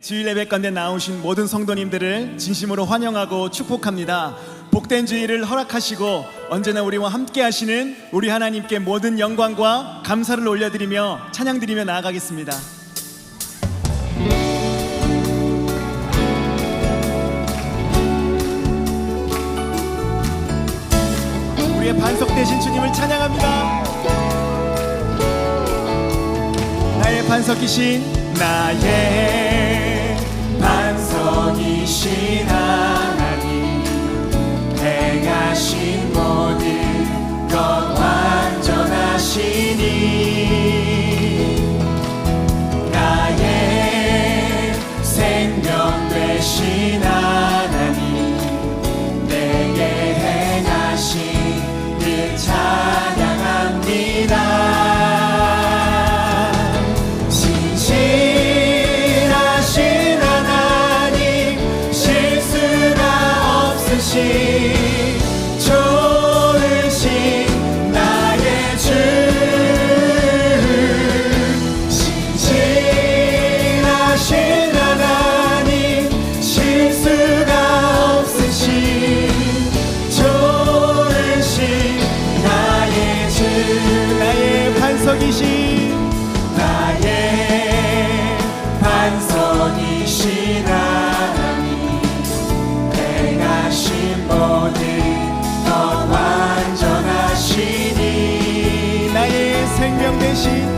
주일 예배 가운데 나오신 모든 성도님들을 진심으로 환영하고 축복합니다. 복된 주일을 허락하시고 언제나 우리와 함께 하시는 우리 하나님께 모든 영광과 감사를 올려드리며 찬양드리며 나아가겠습니다. 우리의 반석 되신 주님을 찬양합니다. 나의 반석이신 나의 이신 하나 心。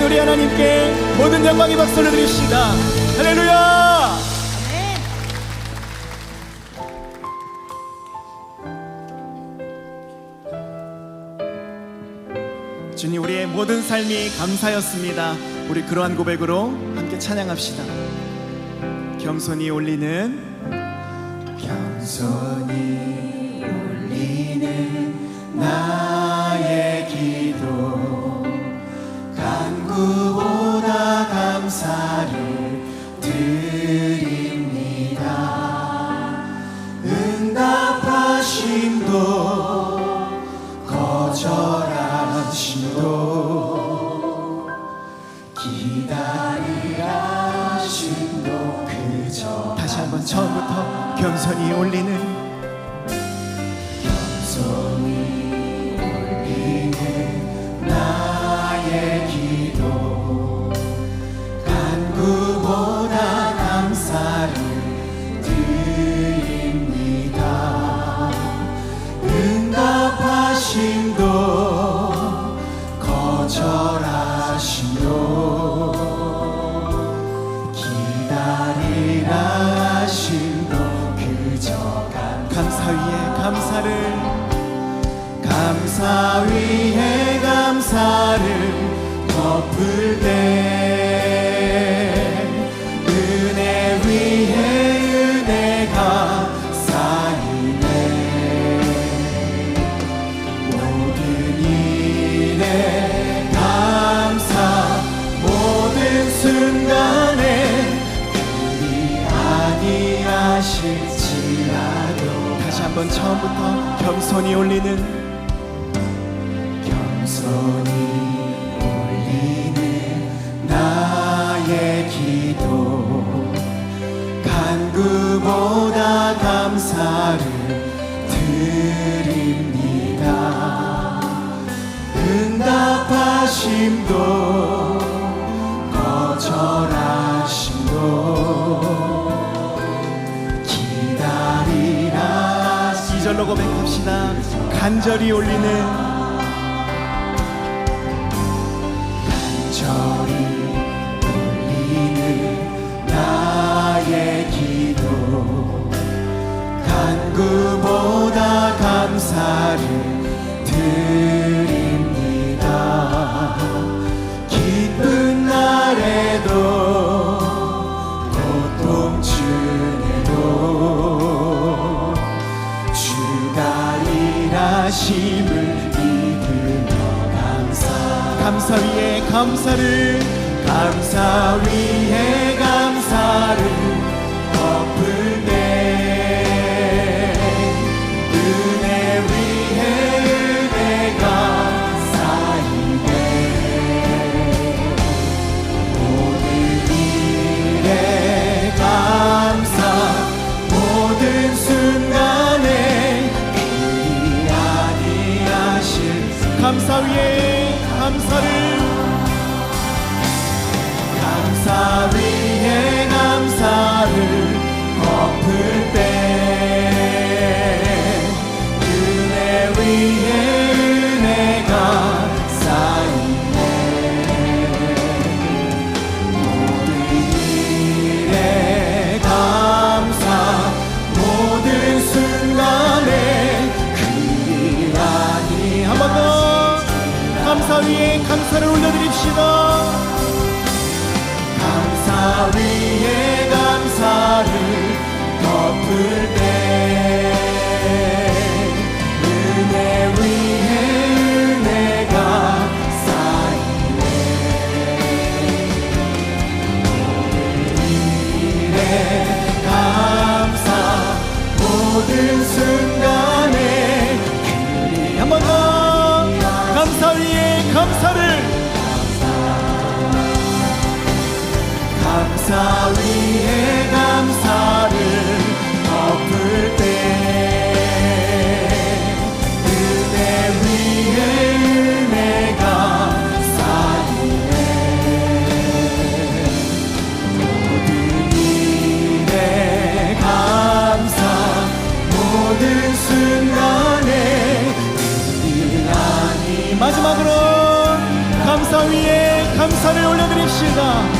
주 좋으신 우리 하나님께 모든 영광의 박수를 드립시다 할렐루야 주님 우리의 모든 삶이 감사였습니다. 우리 그러한 고백으로 함께 찬양합시다. 겸손히 올리는 겸손히 올리는 나 감사를 드립니다. 처음부터 겸손히 올리는 한번 처음부터 겸손히 올리는 겸손히 이절로 고백합시다. 간절히 올리는 감사 위에 감사를 감사 위에 감사를 감사 위에 감사를 올려드립시다 감사 위에 감사를 덮을 때 은혜 위에 은혜가 쌓이네. 모든 일에 감사 모든 순간에 마지막으로 감사 위에 감사를 올려드립시다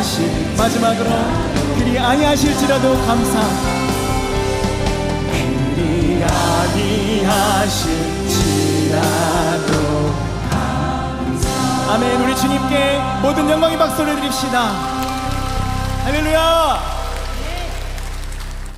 하실 마지막으로 그리 아니하실지라도 감사 그리 아니하실지라도 감사 아멘. 우리 주님께 모든 영광의 박수를 드립시다. 할렐루야